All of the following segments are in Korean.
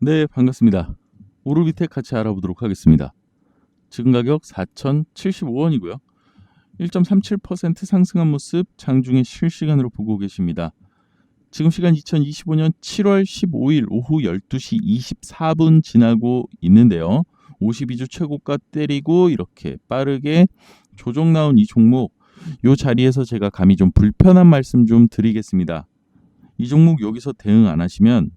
네, 반갑습니다. 오르비텍 같이 알아보도록 하겠습니다. 지금 가격 4,075원이고요. 1.37% 상승한 모습 장중에 실시간으로 보고 계십니다. 지금 시간 2025년 7월 15일 오후 12시 24분 지나고 있는데요. 52주 최고가 때리고 이렇게 빠르게 조정 나온 이 종목 요 자리에서 제가 감히 좀 불편한 말씀 좀 드리겠습니다. 이 종목 여기서 대응 안 하시면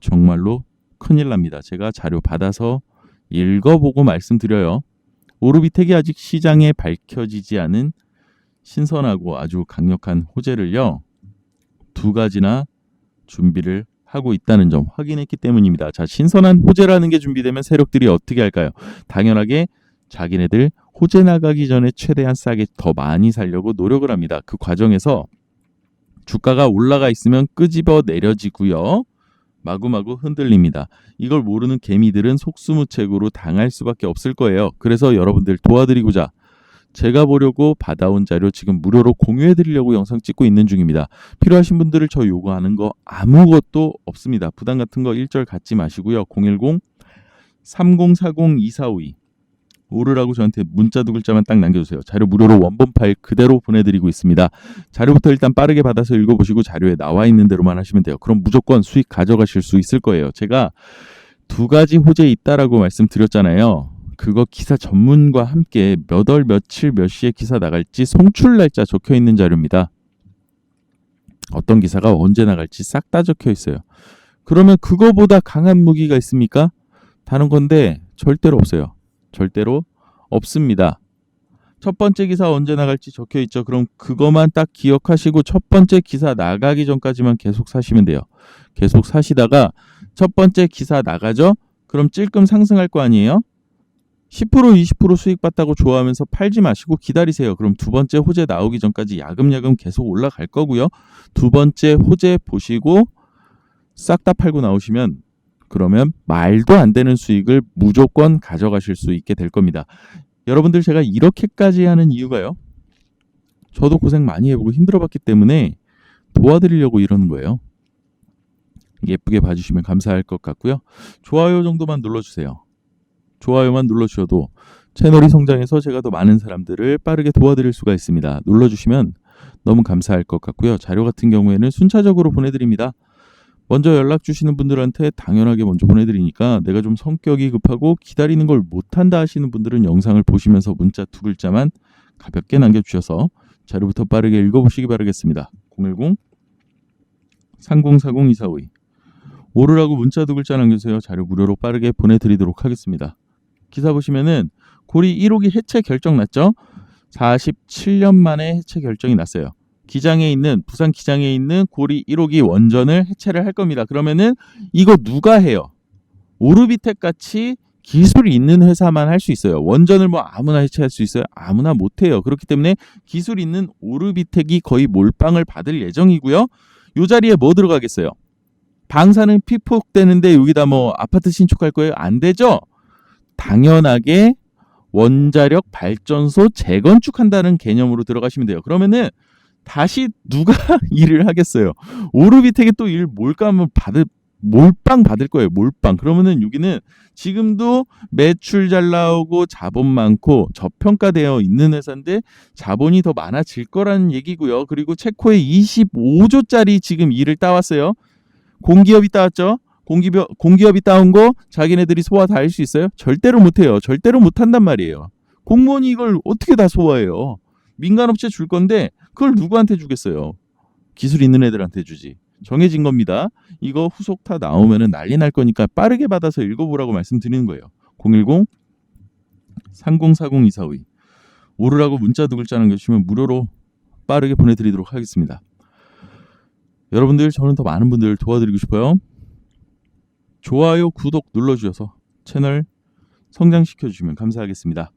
정말로 큰일 납니다. 제가 자료 받아서 읽어보고 말씀드려요. 오르비텍이 아직 시장에 밝혀지지 않은 신선하고 아주 강력한 호재를요. 두 가지나 준비를 하고 있다는 점 확인했기 때문입니다. 자, 신선한 호재라는 게 준비되면 세력들이 어떻게 할까요? 당연하게 자기네들 호재 나가기 전에 최대한 싸게 더 많이 살려고 노력을 합니다. 그 과정에서 주가가 올라가 있으면 끄집어 내려지고요. 마구마구 흔들립니다. 이걸 모르는 개미들은 속수무책으로 당할 수밖에 없을 거예요. 그래서 여러분들 도와드리고자 제가 보려고 받아온 자료 지금 무료로 공유해 드리려고 영상 찍고 있는 중입니다. 필요하신 분들을 저 요구하는 거 아무것도 없습니다. 부담 같은 거 일절 갖지 마시고요. 010 3040 2452 오르라고 저한테 문자 두 글자만 딱 남겨주세요. 자료 무료로 원본 파일 그대로 보내드리고 있습니다. 자료부터 일단 빠르게 받아서 읽어보시고 자료에 나와 있는 대로만 하시면 돼요. 그럼 무조건 수익 가져가실 수 있을 거예요. 제가 두 가지 호재 있다라고 말씀드렸잖아요. 그거 기사 전문과 함께 몇 월 며칠 몇 시에 기사 나갈지 송출 날짜 적혀 있는 자료입니다. 어떤 기사가 언제 나갈지 싹 다 적혀 있어요. 그러면 그거보다 강한 무기가 있습니까? 다른 건데 절대로 없어요. 절대로 없습니다. 첫 번째 기사 언제 나갈지 적혀 있죠. 그럼 그것만 딱 기억하시고 첫 번째 기사 나가기 전까지만 계속 사시면 돼요. 계속 사시다가 첫 번째 기사 나가죠. 그럼 찔끔 상승할 거 아니에요? 10% 20% 수익 봤다고 좋아하면서 팔지 마시고 기다리세요. 그럼 두 번째 호재 나오기 전까지 야금야금 계속 올라갈 거고요. 두 번째 호재 보시고 싹 다 팔고 나오시면 그러면 말도 안 되는 수익을 무조건 가져가실 수 있게 될 겁니다. 여러분들 제가 이렇게까지 하는 이유가요. 저도 고생 많이 해보고 힘들어봤기 때문에 도와드리려고 이러는 거예요. 예쁘게 봐주시면 감사할 것 같고요. 좋아요 정도만 눌러주세요. 좋아요만 눌러주셔도 채널이 성장해서 제가 더 많은 사람들을 빠르게 도와드릴 수가 있습니다. 눌러주시면 너무 감사할 것 같고요. 자료 같은 경우에는 순차적으로 보내드립니다. 먼저 연락 주시는 분들한테 당연하게 먼저 보내드리니까 내가 좀 성격이 급하고 기다리는 걸 못한다 하시는 분들은 영상을 보시면서 문자 두 글자만 가볍게 남겨주셔서 자료부터 빠르게 읽어보시기 바라겠습니다. 010 3040 2452 오르라고 문자 두 글자 남겨주세요. 자료 무료로 빠르게 보내드리도록 하겠습니다. 기사 보시면은 고리 1호기 해체 결정 났죠? 47년 만에 해체 결정이 났어요. 기장에 있는 부산 기장에 있는 고리 1호기 원전을 해체를 할 겁니다. 그러면은 이거 누가 해요? 오르비텍 같이 기술이 있는 회사만 할 수 있어요. 원전을 뭐 아무나 해체할 수 있어요? 아무나 못 해요. 그렇기 때문에 기술 있는 오르비텍이 거의 몰빵을 받을 예정이고요. 요 자리에 뭐 들어가겠어요? 방사능 피폭되는데 여기다 뭐 아파트 신축할 거예요? 안 되죠? 당연하게 원자력 발전소 재건축한다는 개념으로 들어가시면 돼요. 그러면은 다시 누가 일을 하겠어요? 오르비텍이 또일 뭘까 하면 받을 몰빵 받을 거예요. 몰빵. 그러면은 여기는 지금도 매출 잘 나오고 자본 많고 저평가되어 있는 회사인데 자본이 더 많아질 거라는 얘기고요. 그리고 체코에 25조짜리 지금 일을 따왔어요. 공기업이 따왔죠. 공기업, 공기업이 따온 거 자기네들이 소화 다 할 수 있어요? 절대로 못해요. 절대로 못한단 말이에요. 공무원이 이걸 어떻게 다 소화해요? 민간업체 줄 건데 그걸 누구한테 주겠어요? 기술 있는 애들한테 주지. 정해진 겁니다. 이거 후속 타 나오면은 난리 날 거니까 빠르게 받아서 읽어보라고 말씀드리는 거예요. 010 3040 2452 오르라고 문자 두 글자 남겨주시면 무료로 빠르게 보내드리도록 하겠습니다. 여러분들 저는 더 많은 분들 도와드리고 싶어요. 좋아요, 구독 눌러주셔서 채널 성장시켜 주시면 감사하겠습니다.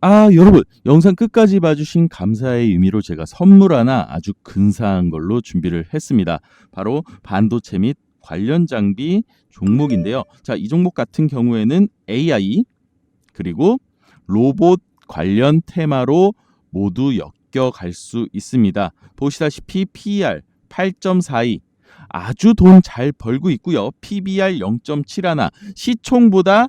아, 여러분, 영상 끝까지 봐주신 감사의 의미로 제가 선물 하나 아주 근사한 걸로 준비를 했습니다. 바로 반도체 및 관련 장비 종목인데요. 자, 이 종목 같은 경우에는 AI 그리고 로봇 관련 테마로 모두 엮여갈 수 있습니다. 보시다시피 PER 8.42 아주 돈 잘 벌고 있고요. PBR 0.71 시총보다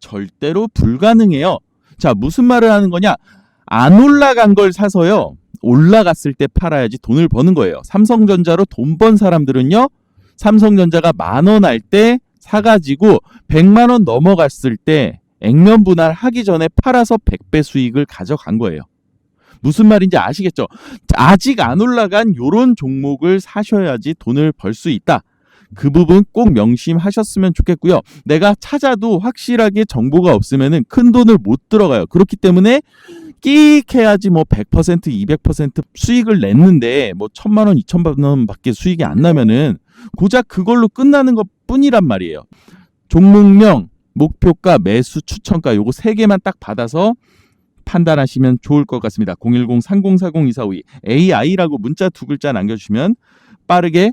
절대로 불가능해요. 자, 무슨 말을 하는 거냐? 안 올라간 걸 사서요. 올라갔을 때 팔아야지 돈을 버는 거예요. 삼성전자로 돈 번 사람들은요. 삼성전자가 만 원 할 때 사가지고 100만 원 넘어갔을 때 액면 분할 하기 전에 팔아서 100배 수익을 가져간 거예요. 무슨 말인지 아시겠죠? 아직 안 올라간 요런 종목을 사셔야지 돈을 벌 수 있다. 그 부분 꼭 명심하셨으면 좋겠고요. 내가 찾아도 확실하게 정보가 없으면은 큰 돈을 못 들어가요. 그렇기 때문에 끼익 해야지 뭐 100%, 200% 수익을 냈는데 뭐 천만 원, 이천만 원밖에 수익이 안 나면은 고작 그걸로 끝나는 것 뿐이란 말이에요. 종목명, 목표가, 매수, 추천가 요거 세 개만 딱 받아서 판단하시면 좋을 것 같습니다. 010-3040-2452 AI라고 문자 두 글자 남겨주시면 빠르게